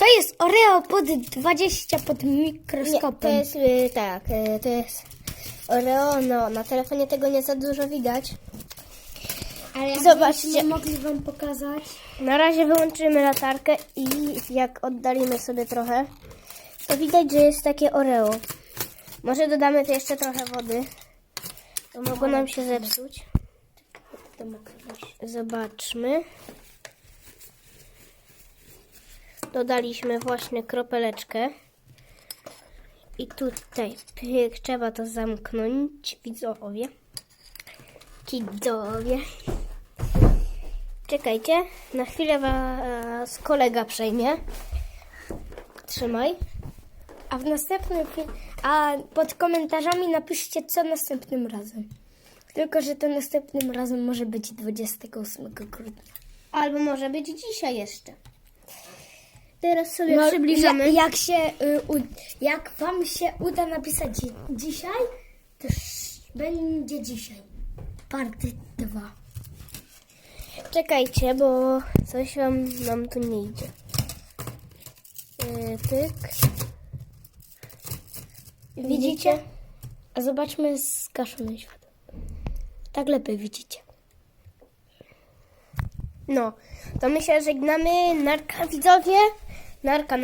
To jest Oreo pod 20 pod Nie, mikroskopem. to jest y, tak, y, to jest Oreo, no na telefonie tego nie za dużo widać. Ale jak zobaczcie. mogli wam pokazać. Na razie wyłączymy latarkę i jak oddalimy sobie trochę, to widać, że jest takie Oreo. Może dodamy tu jeszcze trochę wody, to mogło nam się zepsuć. To. Zobaczmy. Dodaliśmy właśnie kropeleczkę. I tutaj pyk, trzeba to zamknąć, widzowie. Kidzowie. Czekajcie, na chwilę was kolega przejmie. Trzymaj. A w następnym a pod komentarzami napiszcie co następnym razem. Tylko, że to następnym razem może być 28 grudnia. Albo może być dzisiaj jeszcze. Teraz sobie No, przybliżamy. ja- Jak, się, y, u, jak wam się uda napisać dzi- dzisiaj, to będzie dzisiaj. Party 2. Czekajcie, bo coś wam nam tu nie idzie. Yy, tyk. Widzicie? A zobaczmy zgaszone światło. Tak lepiej widzicie. No, to my się żegnamy. Narka widzowie. Narka na